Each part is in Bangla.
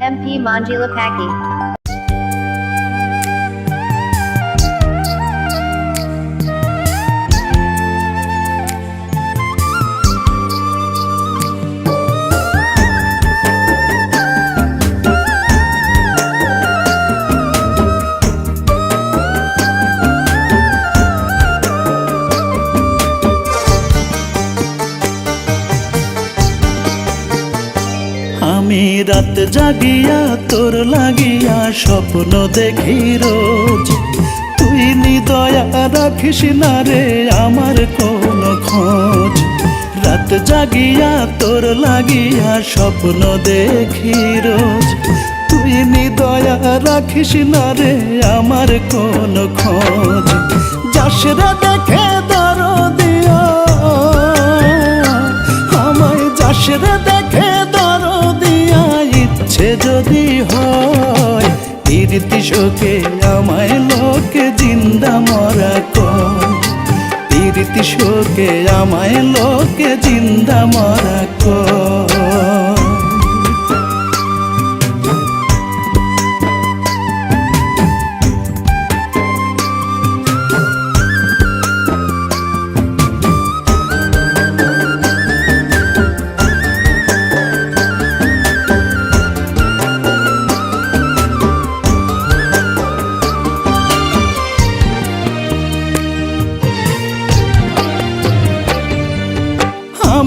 MP Manjula Paki. আমি রাত জাগিয়া তোর লাগিয়া স্বপ্ন দেখি রোজ। তুই নিদয়া রাখিস না রে আমার কোন খোঁজ। রাত জাগিয়া তোর লাগিয়া স্বপ্ন দেখি রোজ। তুই নিদয়া রাখিস না রে আমার কোন খোঁজ। যাস রে দেখে দর দিয়া আমায় যাস রে ইরতি শোকে আমায় লোকে জিন্দা মরা কর। ইরতি শোকে আমায় লোকে জিন্দা মরা কর।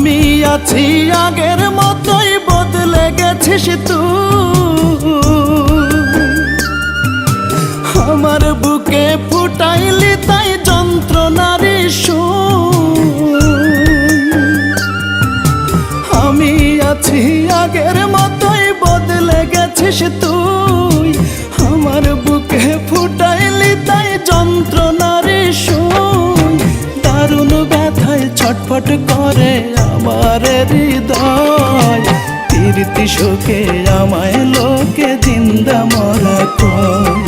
আমি আছি আগের মতোই, বদলে গেছিস তুই। আমার বুকে ফুটাইলি তাই যন্ত্রণারি আমি আছি আগের মতোই, বদলে গেছিস তুই। ছটফট করে আমার হৃদয়। তীর্তি শোকে আমায় লোকে জিন্দা মরা কয়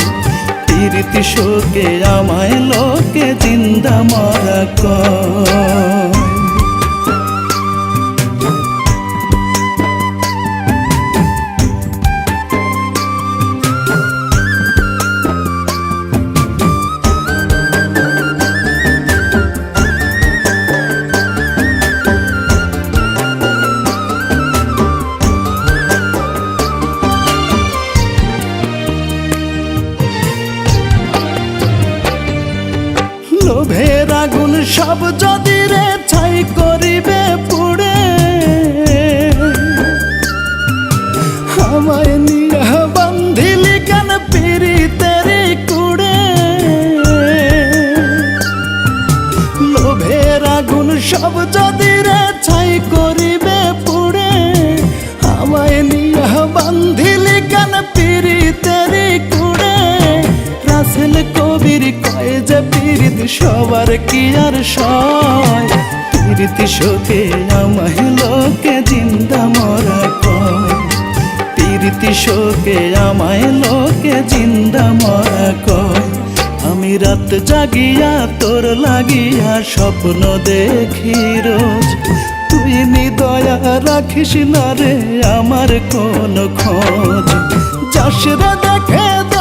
তীর্তি শোকে আমায় লোকে জিন্দা মরা কয় আগুন সব যদি রে ছাই করিবে পুড়ে। আমায় নিয়ে বান্ধিলি কেন পিড়িতের কুড়ে? লোভের আগুন সব যদি রে ছাই পীড়িত সবার কি আর সয়? পীড়িত শোকে আমায় লোকে জিন্দা মরা কয়। পীড়িত শোকে আমায় লোকে জিন্দা মরা কয়। আমি রাত জাগিয়া তোর লাগিয়া স্বপ্ন দেখি রোজ। তুই নিদয়া রাখিস না রে আমার কোন খোঁজ। যাস দেখে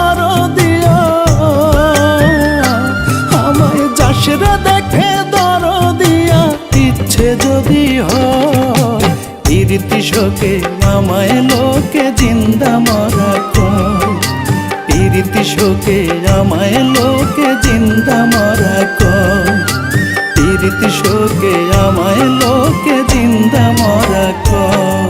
ইরতি শোকে আমায় লোকে জিন্দা মরা কম প্রীতি শোকে আমায় লোকে জিন্দা মরা কয়